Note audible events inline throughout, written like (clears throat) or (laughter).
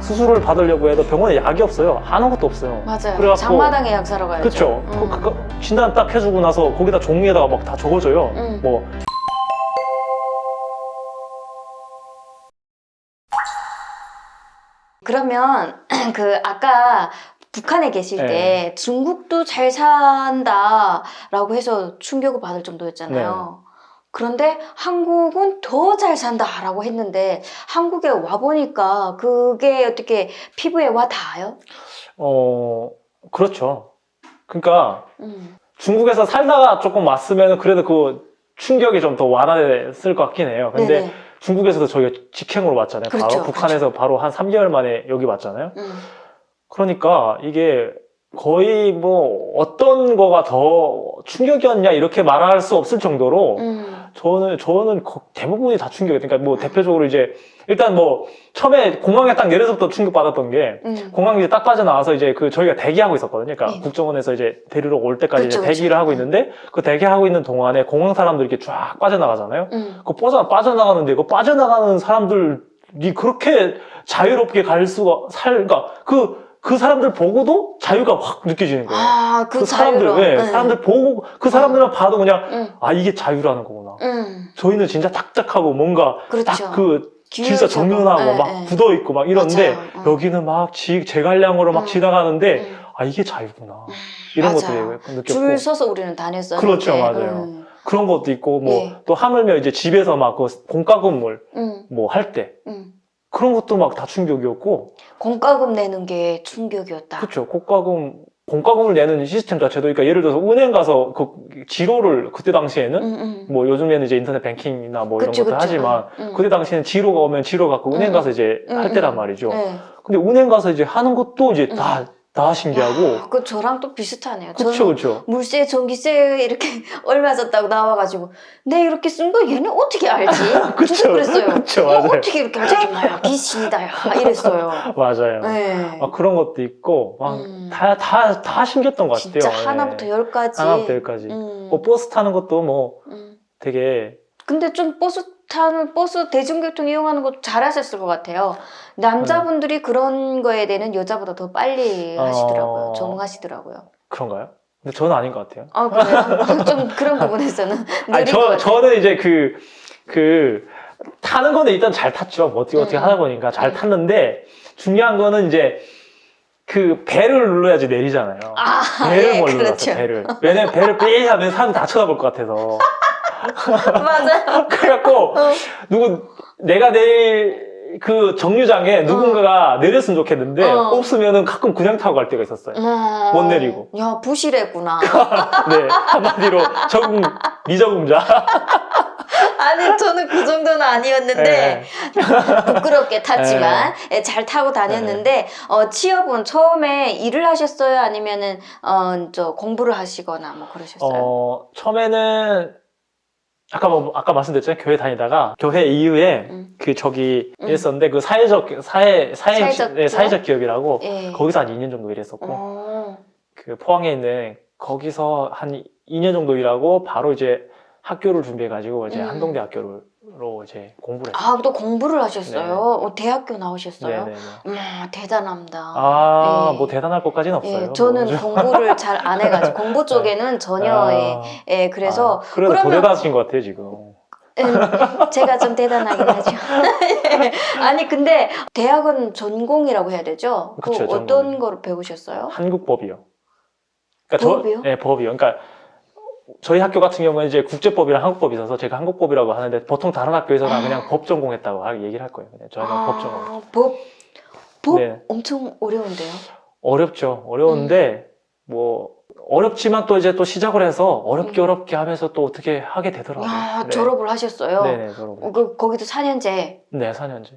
수술을 받으려고 해도 병원에 약이 없어요. 아무것도 없어요. 맞아요. 그래갖고- 장마당에 약 사러 가야죠. 그쵸. 음. 그, 그, 그 진단 딱 해주고 나서 거기다 종이에다가 막 다 적어줘요. 음. 뭐 그러면 (clears throat) 그 아까 북한에 계실 네. 때 중국도 잘 산다라고 해서 충격을 받을 정도였잖아요. 네. 그런데 한국은 더 잘 산다라고 했는데 한국에 와 보니까 그게 어떻게 피부에 와 닿아요? 어, 그렇죠. 그러니까 음. 중국에서 살다가 조금 왔으면 그래도 그 충격이 좀 더 완화됐을 것 같긴 해요. 근데 네네. 중국에서도 저희가 직행으로 왔잖아요. 그렇죠, 바로 북한에서 바로 한 3개월 만에 여기 왔잖아요. 음. 그러니까 이게 거의 뭐 어떤 거가 더 충격이었냐 이렇게 말할 수 없을 정도로 음. 저는 저는 거- 대부분이 다 충격이에요. 그러니까 뭐 대표적으로 이제 일단 뭐 처음에 공항에 딱 내려서부터 충격 받았던 게 음. 공항 이제 딱 빠져나와서 이제 그 저희가 대기하고 있었거든요. 그러니까 네. 국정원에서 이제 데리러 올 때까지 그쵸, 이제 대기를 그쵸. 하고 있는데 그 대기하고 있는 동안에 공항 사람들이 이렇게 쫙 빠져나가잖아요. 음. 그 빠져 빠져나가는데 그 빠져나가는 사람들이 그렇게 자유롭게 갈 수가 살 그러니까 그 그 사람들 보고도 자유가 확 느껴지는 거예요. 아, 그, 그 사람들. 예, 네. 사람들 보고 그 사람들만 봐도 그냥 음. 아 이게 자유라는 거구나. 음. 저희는 진짜 딱딱하고 뭔가 그렇죠. 딱그 진짜 기울어져서. 정연하고 네, 막 네. 굳어 있고 막 이런데 맞아요. 어. 여기는 막 지, 제갈량으로 막 음. 지나가는데 음. 아 이게 자유구나 이런. 것도 느꼈고 줄 서서 우리는 다녔었는데. 그렇죠, 맞아요. 음. 그런 것도 있고 뭐 예. 또 하물며 이제 집에서 막 그 공과 건물 음. 뭐할때 음. 그런 것도 막 다 충격이었고 공과금 내는 게 충격이었다. 그렇죠 공과금 공과금을 내는 시스템 자체도 그러니까 예를 들어서 은행 가서 그 지로를 그때 당시에는 음, 음. 뭐 요즘에는 이제 인터넷 뱅킹이나 뭐 이런 그쵸, 것들 그쵸. 하지만 음. 그때 당시에는 지로가 오면 지로 갖고 은행 음. 가서 이제 음, 할 때란 음. 말이죠. 네. 근데 은행 가서 이제 하는 것도 이제 음. 다, 다 신기하고. 야, 그 저랑 또 비슷하네요. 그쵸, 그쵸. 물세, 전기세 이렇게 (laughs) 얼마 썼다고 나와가지고 내 이렇게 쓴 거 얘는 어떻게 알지? (laughs) 그쵸, 진짜 그랬어요. (laughs) 그쵸, 어, 맞아요. 어떻게 이렇게 알지? 정말 귀신이다 야 이랬어요. 맞아요. 네. 막 그런 것도 있고, 막 음. 다, 다, 다 신기했던 것 같아요. 진짜 예. 하나부터 열까지. 하나부터 열까지. 음. 뭐 버스 타는 것도 뭐 음. 되게, 근데 좀 버스 타는 버스 대중교통 이용하는 것도 잘하셨을 것 같아요. 남자분들이 그런 거에 대해는 여자보다 더 빨리 어. 하시더라고요. 적응하시더라고요. 그런가요? 근데 저는 아닌 것 같아요. 아 그래요? (laughs) 좀 그런 부분에서는 (laughs) 아니, 느린 것 저, 같아요. 저는 이제 그, 그, 타는 거는 일단 잘 탔죠. 뭐 어떻게, 어떻게 음. 하다 보니까 잘 음. 탔는데, 중요한 거는 이제, 그 배를 눌러야지 내리잖아요. 아, 배를 예, 뭘 눌렀어, 그렇죠. 배를. 왜냐면 배를 (laughs) 삐 하면 사람 다 쳐다볼 것 같아서. (laughs) 맞아요. 그래갖고, 어. 누구, 내가 내일 그 정류장에 누군가가 내렸으면 좋겠는데, 어. 없으면은 가끔 그냥 타고 갈 때가 있었어요. 어. 못 내리고. 야 부실했구나. (laughs) 네, 한마디로 적응, 미적응자. (laughs) 아니 저는 그 정도는 아니었는데 네. 부끄럽게 탔지만 예, 잘 타고 다녔는데 어, 취업은 처음에 일을 하셨어요? 아니면은 어, 저 공부를 하시거나 뭐 그러셨어요? 어, 처음에는, 아까 뭐, 아까 말씀드렸잖아요. 교회 다니다가, 교회 이후에, 음. 그 저기 음. 일했었는데, 그 사회적, 사회, 사회, 사회적 네, 사회적 기업이라고, 예. 거기서 한 2년 정도 일했었고, 어. 그 포항에 있는 거기서 한 2년 정도 일하고 바로 이제 학교를 준비해 가지고 이제 음. 한동대학교 로 이제 공부를 했어요. 아, 또 공부를 하셨어요? 네. 어, 대학교 나오셨어요? 네네네. 음, 대단합니다. 아, 예. 뭐 대단할 것까지는 없어요. 예, 저는 뭐. 공부를 잘 (laughs) 안 해가지고 공부 쪽에는 전혀 예, 아, 예, 그래서 아, 그래도 더 그러면- 대단하신 것 같아요 지금. 음, 제가 좀 대단하긴 하죠. (laughs) 예. 아니 근데 대학은 전공이라고 해야 되죠? 그 그쵸, 어떤 전공. 거를 배우셨어요? 한국 법이요. 그러니까 법이요? 저, 네, 법이요. 그러니까 저희 학교 같은 경우는 이제 국제법이랑 한국법이 있어서 제가 한국법이라고 하는데 보통 다른 학교에서는 아. 그냥 법 전공했다고 하- 얘기를 할 거예요. 그냥 저희는 법 전공. 아, 법, 법 네. 엄청 어려운데요. 어렵죠. 어려운데 뭐 어렵지만 또 이제 또 시작을 해서 어렵게 음. 어렵게 하면서 또 어떻게 하게 되더라고요. 야, 네. 졸업을 하셨어요. 네네 졸업. 어, 그, 거기도 4년제. 네 4년제.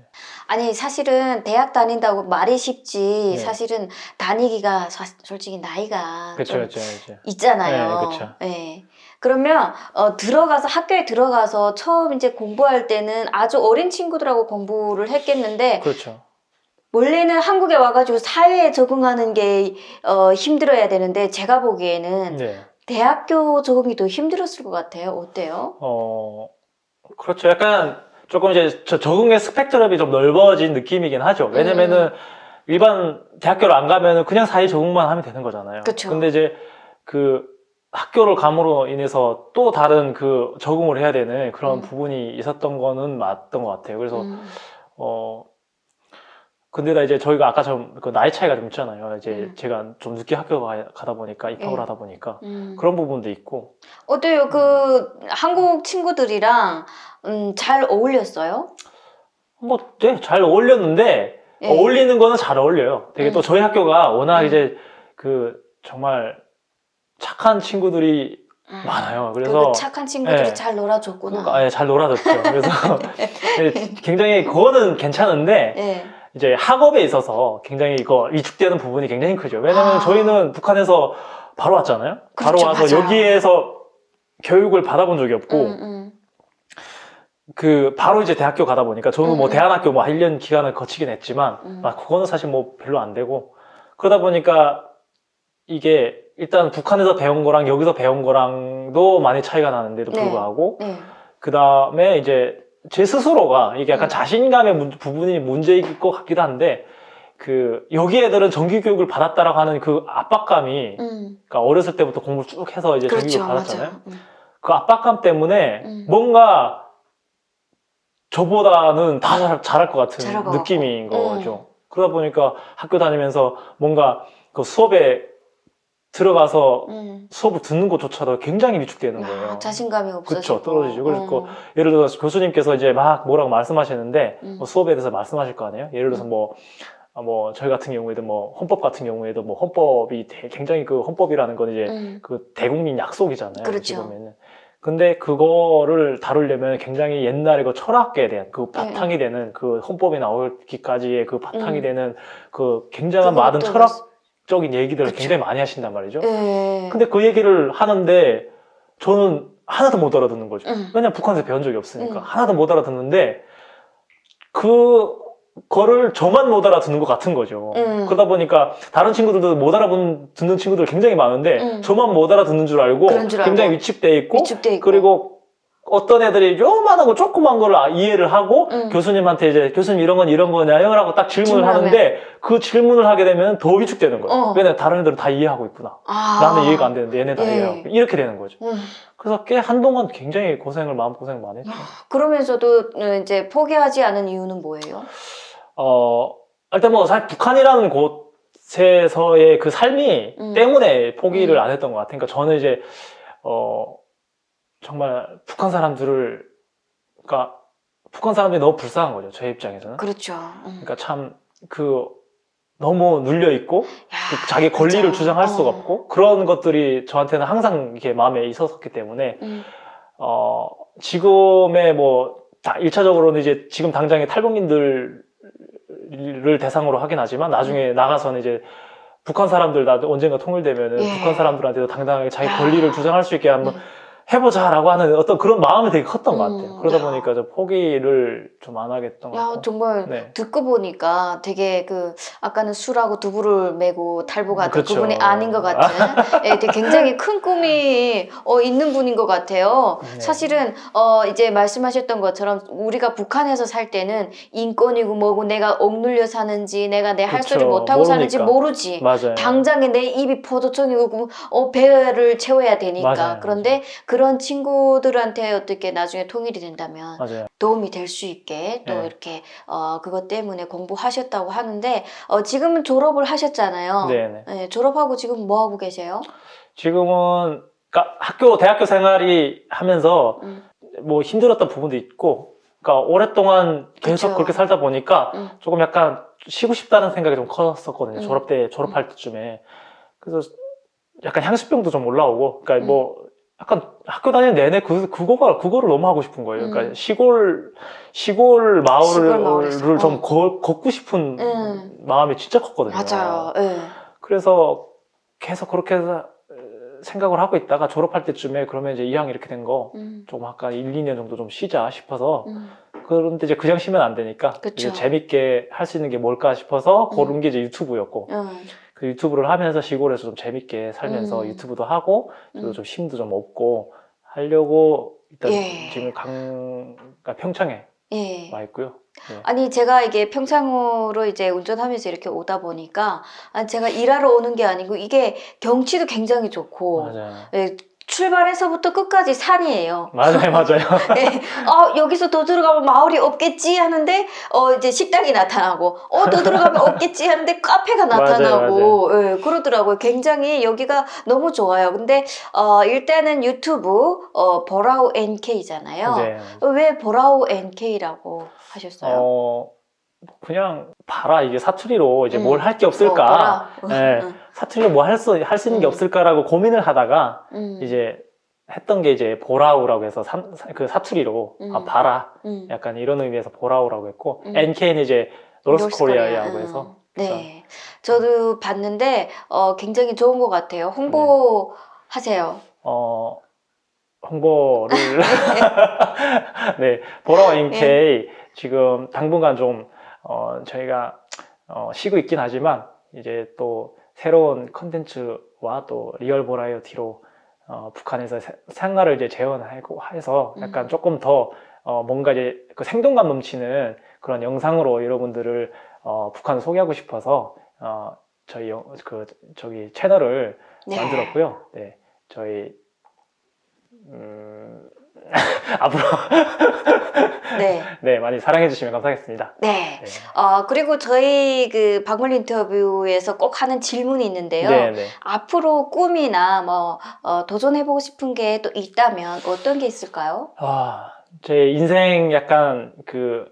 아니 사실은 대학 다닌다고 말이 쉽지 네. 사실은 다니기가 사- 솔직히 나이가 그렇죠 좀 그렇죠 그렇죠. 있잖아요. 네, 그쵸. 예. 그러면 어, 들어가서 학교에 들어가서 처음 이제 공부할 때는 아주 어린 친구들하고 공부를 했겠는데 그렇죠. 원래는 한국에 와가지고 사회에 적응하는 게 어, 힘들어야 되는데 제가 보기에는 네. 대학교 적응이 더 힘들었을 것 같아요. 어때요? 어 그렇죠. 약간 조금 이제 저 적응의 스펙트럼이 좀 넓어진 느낌이긴 하죠. 왜냐면은 일반 대학교를 안 가면은 그냥 사회 적응만 하면 되는 거잖아요. 그쵸. 근데 이제 그 학교를 감으로 인해서 또 다른 그 적응을 해야 되는 그런 음. 부분이 있었던 거는 맞던 것 같아요. 그래서 음. 어 근데다 이제 저희가 아까 좀 그 나이 차이가 좀 있잖아요. 이제 음. 제가 좀 늦게 학교 가, 가다 보니까 입학을 예. 하다 보니까 음. 그런 부분도 있고 어때요? 그 한국 친구들이랑 음, 잘 어울렸어요? 뭐 네, 잘 어울렸는데 예. 어울리는 거는 잘 어울려요. 되게 음. 또 저희 학교가 워낙 음. 이제 그 정말 착한 친구들이 음. 많아요. 그 그래서 착한 친구들이 예. 잘 놀아줬구나. 그러니까, 예, 잘 놀아줬죠. 그래서 예, (laughs) (laughs) 굉장히 그거는 괜찮은데 예. 이제 학업에 있어서 굉장히 이거 위축되는 부분이 굉장히 크죠. 왜냐면 아. 저희는 북한에서 바로 왔잖아요. 바로 그렇죠, 와서 맞아요. 여기에서 교육을 받아본 적이 없고 음, 음. 그 바로 이제 대학교 가다 보니까 저는 뭐 음, 음. 대안학교 뭐 1년 기간을 거치긴 했지만 음. 아, 그거는 사실 뭐 별로 안 되고 그러다 보니까 이게 일단 북한에서 배운 거랑 여기서 배운 거랑도 많이 차이가 나는데도 네. 불구하고 네. 그 다음에 이제 제 스스로가 이게 약간 음. 자신감의 문- 부분이 문제일 것 같기도 한데 그 여기 애들은 정규 교육을 받았다라고 하는 그 압박감이 음. 그러니까 어렸을 때부터 공부를 쭉 해서 이제 정규 그렇죠. 교육 받았잖아요. 맞아요. 음. 그 압박감 때문에 음. 뭔가 저보다는 다 잘- 잘할 것 같은 잘할 것 느낌인 같고. 음. 거죠. 그러다 보니까 학교 다니면서 뭔가 그 수업에 들어가서 음. 수업을 듣는 것조차도 굉장히 위축되는 아, 거예요. 자신감이 없어지고. 그쵸, 떨어지죠. 그리고 어. 예를 들어서 교수님께서 이제 막 뭐라고 말씀하시는데 음. 뭐 수업에 대해서 말씀하실 거 아니에요? 예를 들어서 음. 뭐, 아, 뭐 저희 같은 경우에도 뭐 헌법 같은 경우에도 뭐 헌법이 되- 굉장히 그 헌법이라는 건 이제 음. 그 대국민 약속이잖아요. 그렇죠. 보면은. 근데 그거를 다루려면 굉장히 옛날에 그 철학에 대한 그 바탕이 되는 그 헌법이 나오기까지의 그 바탕이 음. 되는 그 굉장한 많은 철학 적인 얘기들을 그쵸. 굉장히 많이 하신단 말이죠. 예. 근데 그 얘기를 하는데 저는 하나도 못 알아듣는 거죠. 음. 왜냐면 북한에서 배운 적이 없으니까 음. 하나도 못 알아듣는데 그 거를 저만 못 알아듣는 것 같은 거죠. 음. 그러다 보니까 다른 친구들도 못 알아듣는 친구들 굉장히 많은데 음. 저만 못 알아듣는 줄 알고 줄 굉장히 알고. 위축돼 있고 위축돼 있고. 그리고 어떤 애들이 요만하고 조그만 걸 아- 이해를 하고 음. 교수님한테 이제 교수님 이런 건 이런 거냐요? 라고 딱 질문을 질문하면. 하는데 그 질문을 하게 되면 더 위축되는 거예요. 어. 왜냐면 다른 애들은 다 이해하고 있구나. 아. 나는 이해가 안 되는데 얘네 다 예. 이해하고 이렇게 되는 거죠. 음. 그래서 꽤 한동안 굉장히 고생을 마음 고생 많이 했죠. 그러면서도 어, 이제 포기하지 않은 이유는 뭐예요? 어 일단 뭐 사실 북한이라는 곳에서의 그 삶이 음. 때문에 포기를 음. 안 했던 것 같아요. 그러니까 저는 이제 어 정말 북한 사람들을 그러니까 북한 사람들이 너무 불쌍한 거죠. 제 입장에서는. 그렇죠. 음. 그러니까 참 그 너무 눌려 있고 야, 그 자기 권리를 맞아. 주장할 수가 어. 없고 그런 것들이 저한테는 항상 이렇게 마음에 있었기 때문에 음. 어, 지금의 뭐, 다 1차적으로는 이제 지금 당장의 탈북민들을 대상으로 하긴 하지만 나중에 나가서는 이제 북한 사람들 나 언젠가 통일되면은 음. 예. 북한 사람들한테도 당당하게 자기 야. 권리를 주장할 수 있게 한번 음. 해보자라고 하는 어떤 그런 마음이 되게 컸던 것 음. 같아요. 그러다 야. 보니까 저 포기를 좀 안 하겠던 것 야, 같고. 정말 네. 듣고 보니까 되게 그 아까는 술하고 두부를 메고 탈북하던 그렇죠. 그분이 아닌 것 같은 (laughs) 예, 되게 굉장히 큰 꿈이 어, 있는 분인 것 같아요. 네. 사실은 어, 이제 말씀하셨던 것처럼 우리가 북한에서 살 때는 인권이고 뭐고 내가 억눌려 사는지 내가 내할 그렇죠. 소리 못하고 사는지. 모르지. 맞아요. 당장에 내 입이 포도청이고 어, 배를 채워야 되니까. 맞아요, 그런데 그런 친구들한테 어떻게 나중에 통일이 된다면 맞아요. 도움이 될 수 있게 또 네. 이렇게 어, 그것 때문에 공부하셨다고 하는데 어, 지금은 졸업을 하셨잖아요. 네네. 네, 졸업하고 지금 뭐 하고 계세요? 지금은 그러니까 학교 대학교 생활이 하면서 음. 뭐 힘들었던 부분도 있고, 그러니까 오랫동안 계속 그쵸. 그렇게 살다 보니까 음. 조금 약간 쉬고 싶다는 생각이 좀 컸었거든요. 음. 졸업 때 졸업할 때쯤에 그래서 약간 향수병도 좀 올라오고, 그러니까 음. 뭐 약간 학교 다니는 내내 그 그거가 그거를 너무 하고 싶은 거예요. 그러니까 음. 시골 시골 시골. 마을을 좀 어. 거- 걷고 싶은 음. 마음이 진짜 컸거든요. 맞아요. 예. 그래서 계속 그렇게 해서 어, 생각을 하고 있다가 졸업할 때쯤에 그러면 이제 이왕 이렇게 된거 음. 조금 아까 1, 2년 정도 좀 쉬자 싶어서 음. 그런데 이제 그냥 쉬면 안 되니까 재밌게 할 수 있는 게 뭘까 싶어서 음. 고른 게 이제 유튜브였고 음. 그 유튜브를 하면서 시골에서 좀 재밌게 살면서 음. 유튜브도 하고 저도 음. 좀 힘도 좀 얻고 하려고 일단 예. 지금 강 그러니까 평창에 예. 와 있고요. 네. 아니 제가 이게 평창으로 이제 운전하면서 이렇게 오다 보니까 아, 제가 일하러 오는 게 아니고 이게 경치도 굉장히 좋고 맞아요. 예, 출발해서부터 끝까지 산이에요. 맞아요, (laughs) 맞아요. 네. 어, 여기서 더 들어가면 마을이 없겠지 하는데, 어, 이제 식당이 나타나고, 어, 더 들어가면 (laughs) 없겠지 하는데 카페가 맞아요, 나타나고, 예, 그러더라고요. 굉장히 여기가 너무 좋아요. 근데, 어, 일단은 유튜브, 어, 보라우 NK잖아요. 네. 왜 보라우 NK라고 하셨어요? 어, 그냥 봐라 이게 사투리로 이제 음. 뭘할게 어, 없을까? 네. (laughs) 응, 사투리로 뭐 할 수 할 수 있는 게 음. 없을까라고 고민을 하다가 응, 이제 했던 게 이제 보라우라고 해서 삼- 사- 그 사투리로 음. 아 봐라 응. 약간 이런 의미에서 보라우라고 했고 음. NK는 이제 노스 노스 코리아. 코리아라고 응. 해서 네. 저도 봤는데, 어, 굉장히 좋은 것 같아요. 홍보 하세요. 어 홍보를 (laughs) 네 보라우 NK 지금 당분간 좀 어, 저희가 어, 쉬고 있긴 하지만 이제 또 새로운 컨텐츠와 또 리얼 보라이어티로 어, 북한에서 세- 생활을 이제 재현하고 해서 약간 음. 조금 더 어, 뭔가 이제 그 생동감 넘치는 그런 영상으로 여러분들을 어, 북한을 소개하고 싶어서 어, 저희 영, 그 저기 채널을 네. 만들었고요. 네, 저희 음, (laughs) 앞으로 네. (laughs) 네 많이 사랑해 주시면 감사하겠습니다. 네. 네, 어, 그리고 저희 그 방문 인터뷰에서 꼭 하는 질문이 있는데요. 네, 네. 앞으로 꿈이나 뭐, 어, 도전해보고 싶은 게 또 있다면 어떤 게 있을까요? 아, 제 인생 약간 그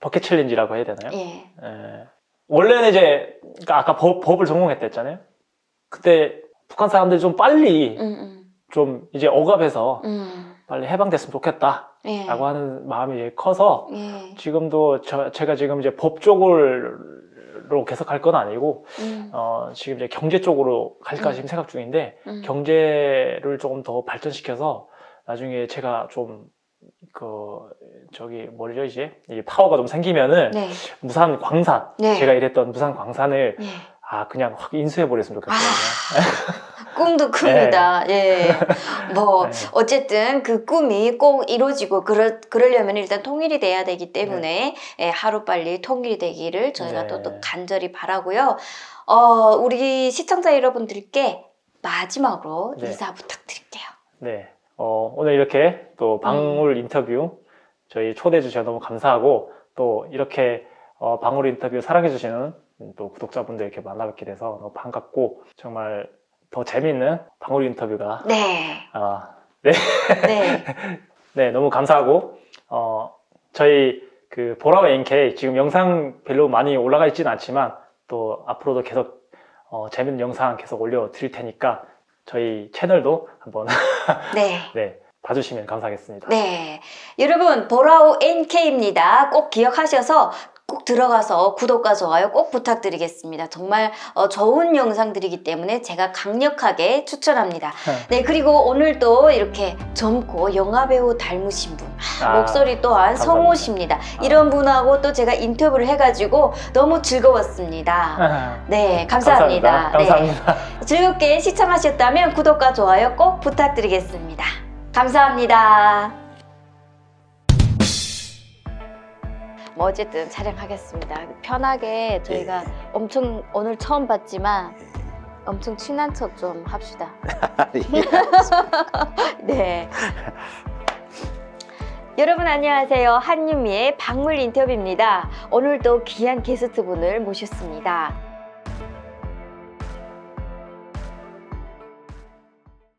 버킷 챌린지라고 해야 되나요? 예. 예. 원래는 이제 그러니까 아까 법, 법을 전공했다 했잖아요. 그때 북한 사람들이 좀 빨리 음, 음, 좀 이제 억압해서 음. 빨리 해방됐으면 좋겠다라고 예. 하는 마음이 커서 예. 지금도 저, 제가 지금 이제 법 쪽으로 계속 갈 건 아니고 음, 어, 지금 이제 경제 쪽으로 갈까 음. 지금 생각 중인데 음. 경제를 조금 더 발전시켜서 나중에 제가 좀 그 저기 뭐죠 이제 이 파워가 좀 생기면은 네. 무산 광산 네. 제가 일했던 무산 광산을 예. 아 그냥 확 인수해 버렸으면 아, 좋겠어요. (laughs) 꿈도 큽니다. 예. (laughs) 뭐, 네. 어쨌든 그 꿈이 꼭 이루어지고, 그러, 그러려면 일단 통일이 돼야 되기 때문에, 예, 하루빨리 통일이 되기를 저희가 네. 또, 또 간절히 바라고요. 어, 우리 시청자 여러분들께 마지막으로 네. 인사 부탁드릴게요. 네. 어, 오늘 이렇게 또 방울 음. 인터뷰 저희 초대해 주셔서 너무 감사하고 또 이렇게 어, 방울 인터뷰 사랑해 주시는 또 구독자분들 이렇게 만나뵙게 돼서 너무 반갑고 정말 더 재미있는 방울 인터뷰가 네. 아, 네. 네, (laughs) 너무 감사하고, 어, 저희 그 보라와 NK 지금 영상 별로 많이 올라가 있지는 않지만 또 앞으로도 계속 어, 재밌는 영상 계속 올려 드릴 테니까 저희 채널도 한번 (laughs) 네. 네, 봐주시면 감사하겠습니다. 네. 여러분, 보라오 NK입니다. 꼭 기억하셔서 꼭 들어가서 구독과 좋아요 꼭 부탁드리겠습니다. 정말 어, 좋은 영상들이기 때문에 제가 강력하게 추천합니다. 네, 그리고 오늘도 이렇게 젊고 영화배우 닮으신 분, 아, 아, 목소리 또한 감사합니다. 성우십니다. 이런 분하고 또 제가 인터뷰를 해가지고 너무 즐거웠습니다. 네, 감사합니다. 감사합니다. 네, 즐겁게 시청하셨다면 구독과 좋아요 꼭 부탁드리겠습니다. 감사합니다. 뭐 어쨌든 촬영하겠습니다. 편하게 저희가 엄청 오늘 처음 봤지만 엄청 친한 척 좀 합시다. (laughs) (laughs) 네. 여러분 안녕하세요. 한유미의 박물 인터뷰입니다. 오늘도 귀한 게스트분을 모셨습니다.